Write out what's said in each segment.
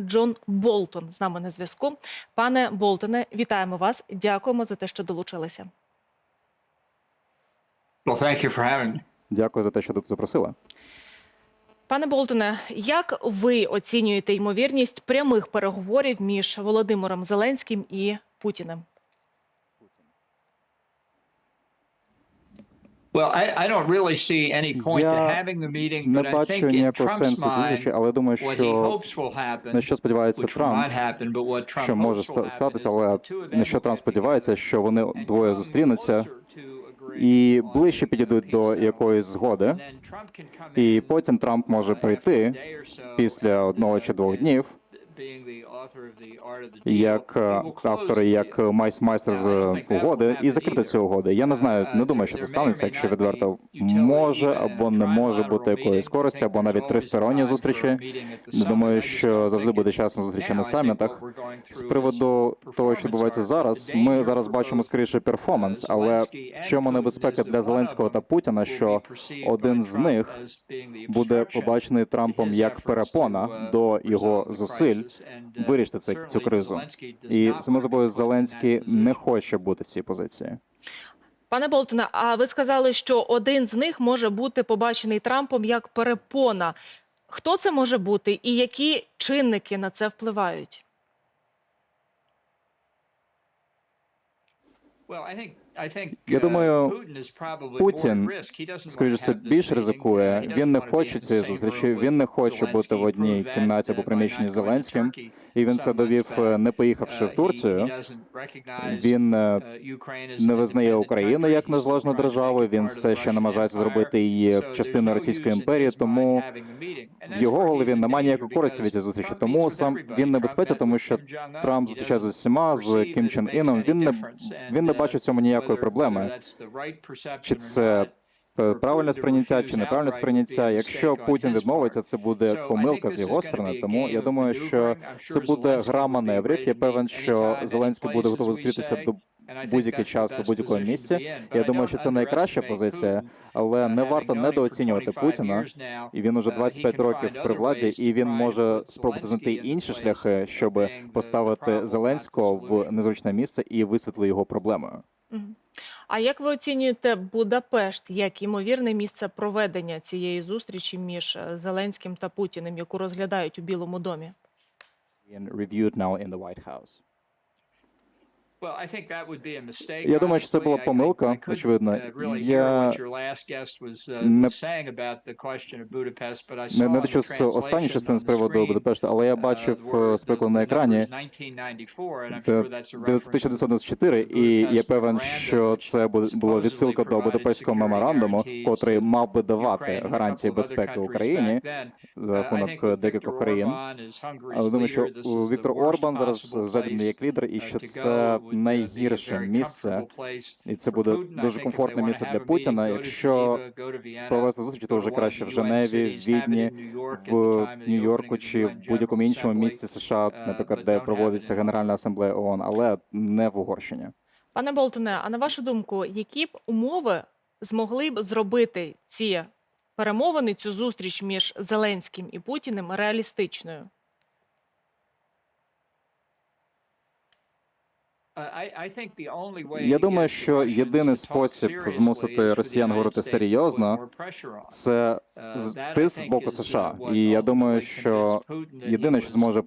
Джон Болтон з нами на зв'язку. Пане Болтоне, вітаємо вас. Дякуємо за те, що долучилися. Well, thank you for having me. Дякую за те, що тут запросила. Пане Болтоне, як ви оцінюєте ймовірність прямих переговорів між Володимиром Зеленським і Путіним? Well, I, I don't really see any point to Я having the meeting, Не but I бачу think in ніякого Trump's сенсу зустрічі, mind, але думаю, what he що hopes will happen, на що сподівається which will Трамп, not happen, but what Trump що може hopes will ста- happen статися, is але that the two of them на що will Трамп get сподівається, що вони and двоє come зустрінуться closer to agreeing і on ближче a підійдуть peace до settlement. якоїсь згоди. And then Trump can come І in, потім Трамп може uh, after a прийти day or so після and, одного uh, чи двох and днів, як е, автори, як майстер з угоди, і закрити цю угоду. Я не знаю, не думаю, що це станеться, якщо відверто може або не може бути якоїсь користі, або навіть тристоронні зустрічі. Не думаю, що завжди буде час на зустрічі на самітах. З приводу того, що відбувається зараз, ми зараз бачимо скоріше перформанс, але в чому небезпека для Зеленського та Путіна, що один з них буде побачений Трампом як перепона до його зусиль вирішити цей- цю кризу. І само собою Зеленський не хоче бути в цій позиції. Пане Болтоне, а ви сказали, що один з них може бути побачений Трампом як перепона. Хто це може бути і які чинники на це впливають? Я думаю, Путін, скоріше все, більш ризикує. Він не хоче цієї зустрічі. Він не хоче бути в одній кімнаті або приміщенні з Зеленським. І він це довів, е, не поїхавши в Турцію. Він е, не визнає Україну як незалежну державу. Він все ще намагається зробити її частиною Російської імперії. Тому в його голові немає ніякої користі від цієї зустрічі. Тому сам він не безпеці, тому що Трамп зустрічається з усіма з Кім Чен Іном. Він не він не бачить цьому ніякої проблеми. Чи це е, правильне сприйняття, чи неправильне сприйняття? Якщо Путін відмовиться, це буде помилка з його сторони. Тому я думаю, що це буде гра маневрів. Я певен, що Зеленський буде готовий зустрітися до будь-який час у будь-якому місці. Я думаю, що це найкраща позиція, але не варто недооцінювати Путіна. І він уже 25 років при владі, і він може спробувати знайти інші шляхи, щоб поставити Зеленського в незручне місце і висвітлити його проблемою. А як ви оцінюєте Будапешт як ймовірне місце проведення цієї зустрічі між е, Зеленським та Путіним, яку розглядають у Білому домі? Він reviewed now in the White House. Я думаю, що це була помилка, очевидно. Я не Не, не дочув з останньої частини з приводу Будапешта, але я бачив е, прикладу на екрані де- де 1994, і я певен, що це було відсилка до Будапештського меморандуму, котрий мав би давати гарантії безпеки Україні за рахунок декількох країн. Але думаю, що Віктор Орбан зараз зрадний як лідер, і що це найгірше місце, і це буде дуже комфортне місце для Путіна. Якщо провести зустріч, то вже краще в Женеві, в Відні, в Нью-Йорку чи в будь-якому іншому місці США, наприклад, де проводиться Генеральна асамблея ООН, але не в Угорщині. Пане Болтоне, а на вашу думку, які б умови змогли б зробити ці перемовини, цю зустріч між Зеленським і Путіним реалістичною? Я думаю, що єдиний спосіб змусити росіян говорити серйозно це з- тиск з боку США. І я думаю, що єдине, що зможе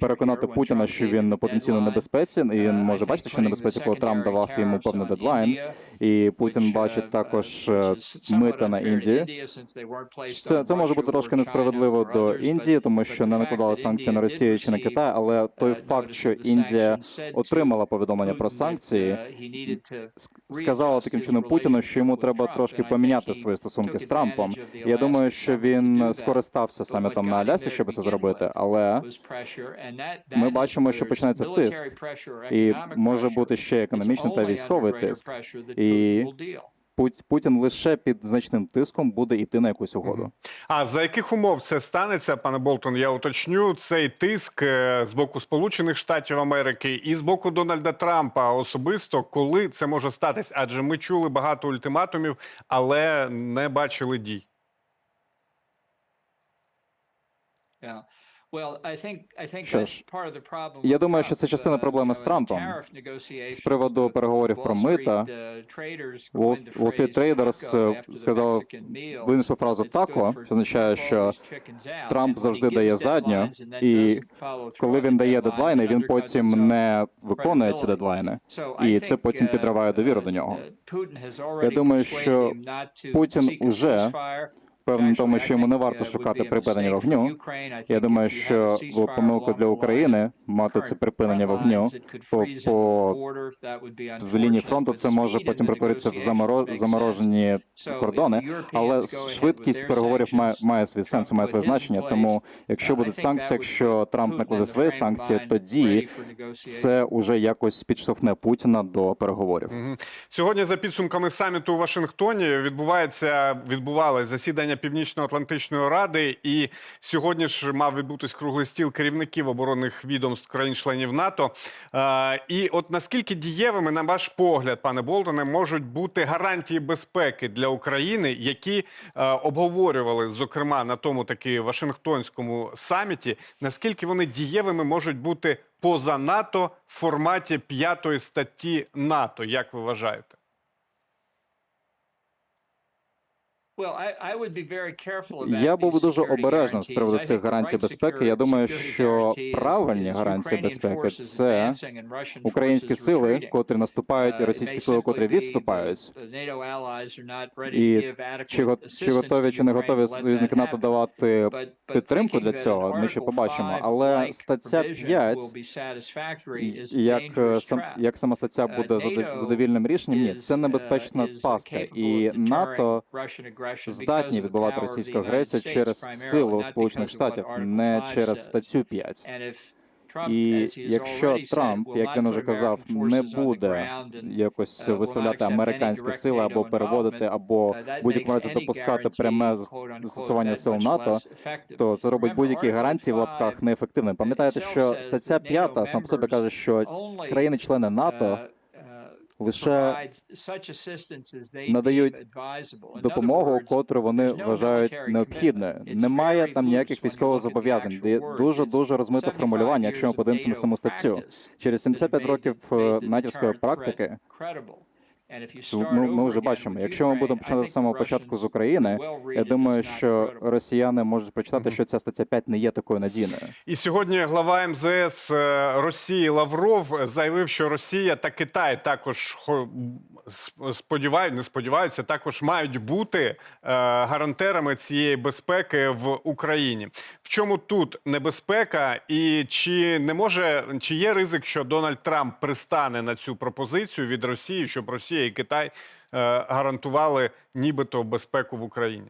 переконати Путіна, що він потенційно небезпеці, і він може бачити, що небезпеці, коли Трамп давав йому певний дедлайн, і Путін бачить також е, мита на Індію. Це, це може бути трошки несправедливо до Індії, тому що не накладали санкції на Росію чи на Китай, але той факт, що Індія отримала повідомлення про санкції, ск- сказала таким чином Путіну, що йому треба трошки поміняти свої стосунки з Трампом. Я думаю, що він скористався самітом на Алясі, щоб це зробити, але ми бачимо, що починається тиск, і може бути ще економічний та військовий тиск. І Пут- Путін лише під значним тиском буде йти на якусь угоду. А за яких умов це станеться, пане Болтон? Я уточню цей тиск е, з боку Сполучених Штатів Америки і з боку Дональда Трампа особисто, коли це може статись? Адже ми чули багато ультиматумів, але не бачили дій. Що ж, я думаю, що це частина проблеми з Трампом. З приводу переговорів про мита, Wall Wall Street Traders е, сказав, винесла фразу «тако», що означає, що Трамп завжди дає задню, і коли він дає дедлайни, він потім не виконує ці дедлайни. І це потім підриває довіру до нього. Я думаю, що Путін уже Певним тому, що йому не варто шукати припинення вогню. Я думаю, що було помилкою для України мати це припинення вогню по, по з лінії фронту. Це може потім перетворитися в заморо- заморожені кордони, але швидкість переговорів має, має свій сенс, має своє значення. Тому, якщо будуть санкції, якщо Трамп накладе свої санкції, тоді це уже якось підштовхне Путіна до переговорів. Сьогодні, за підсумками саміту у Вашингтоні, відбувається відбувалось засідання Північно-Атлантичної ради, і сьогодні ж мав відбутись круглий стіл керівників оборонних відомств країн-членів НАТО. Е, і от наскільки дієвими, на ваш погляд, пане Болтоне, можуть бути гарантії безпеки для України, які е, обговорювали зокрема на тому таки Вашингтонському саміті, наскільки вони дієвими можуть бути поза НАТО в форматі п'ятої статті НАТО, як ви вважаєте? Я був дуже обережним з приводу цих гарантій безпеки. Я думаю, що правильні гарантії безпеки це українські сили, котрі наступають, і російські сили, котрі відступають. І чи, чи готові, чи не готові союзники НАТО давати підтримку для цього, ми ще побачимо. Але стаття 5, і як, е, сам, як сама стаття буде задов- задовільним рішенням, ні, це небезпечна пастка. І НАТО здатні відбувати російську агресію через силу Сполучених Штатів, не через статтю 5. І якщо Трамп, як він уже казав, не буде якось виставляти американські сили або переводити, або будь-якому разі допускати пряме застосування сил НАТО, то це робить будь-які гарантії в лапках неефективними. Пам'ятаєте, що стаття 5 сам по собі каже, що країни-члени НАТО лише надають допомогу, котру вони вважають необхідною. Немає там ніяких військових зобов'язань. Де дуже дуже розмите формулювання. Якщо ми подивимося на саму статтю, через 75 років е, натівської практики. Ми, ми вже бачимо. Якщо ми будемо починати з самого початку з України, я думаю, що росіяни можуть прочитати, що ця стаття 5 не є такою надійною. І сьогодні глава МЗС е, Росії Лавров заявив, що Росія та Китай також хо- сподівають, не сподіваються, також мають бути е, гарантерами цієї безпеки в Україні. В чому тут небезпека, і чи не може чи є ризик, що Дональд Трамп пристане на цю пропозицію від Росії, щоб Росія і Китай е, гарантували нібито безпеку в Україні?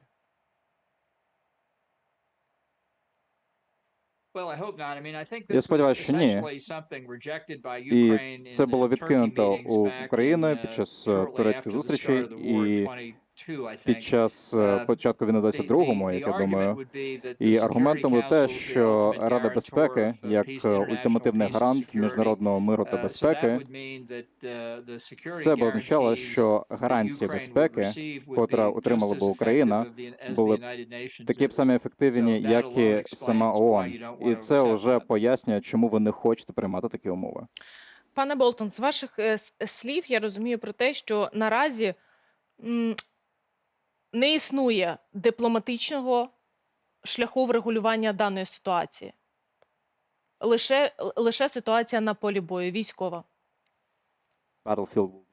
Я сподіваюся, що ні. І це було відкинуто у Україною під час турецької турецьких зустрічей і під час е, початку війни 22-му, як я думаю. І аргументом було те, що Рада безпеки, як е, ультимативний гарант міжнародного миру та безпеки, це б означало, що гарантії безпеки, котра отримала б Україна, були б такі б самі ефективні, як і сама ООН. І це вже пояснює, чому ви не хочете приймати такі умови. Пане Болтон, з ваших е, слів я розумію про те, що наразі не існує дипломатичного шляху врегулювання даної ситуації. Лише, лише ситуація на полі бою, військова. Battlefield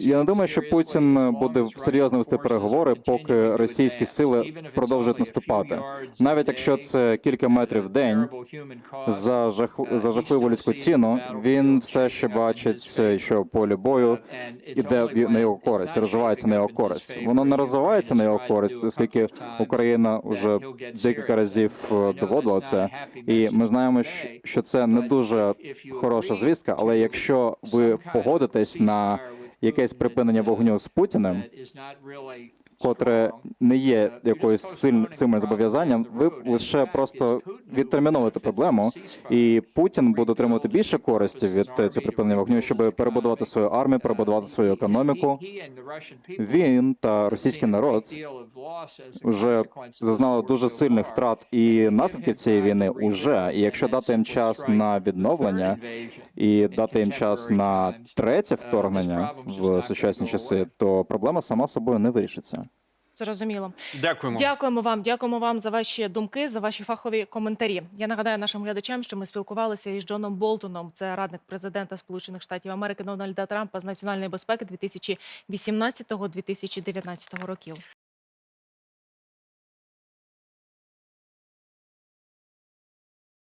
Я не думаю, що Путін буде серйозно вести переговори, поки російські сили продовжують наступати. навіть якщо це кілька метрів в день, за жах за жахливу людську ціну, він все ще бачить, що поле бою іде в- на його користь, розвивається на його користь. Воно не розвивається на його користь, оскільки Україна вже декілька разів е, доводила це, і ми знаємо, що це не дуже хороша звістка. Але якщо ви погодитесь на якесь припинення вогню з Путіним, котре не є якоюсь сильним зобов'язанням, ви лише просто відтерміновуєте проблему, і Путін буде отримувати більше користі від цього припинення вогню, щоб перебудувати свою армію, перебудувати свою економіку. Він та російський народ вже зазнали дуже сильних втрат і наслідків цієї війни уже. І якщо дати їм час на відновлення і дати їм час на третє вторгнення в сучасні часи, то проблема сама собою не вирішиться. Зрозуміло. Дякуємо. Дякуємо вам. Дякуємо вам за ваші думки, за ваші фахові коментарі. Я нагадаю нашим глядачам, що ми спілкувалися із Джоном Болтоном. Це радник президента Сполучених Штатів Америки Дональда Трампа з національної безпеки 2018-2019 років.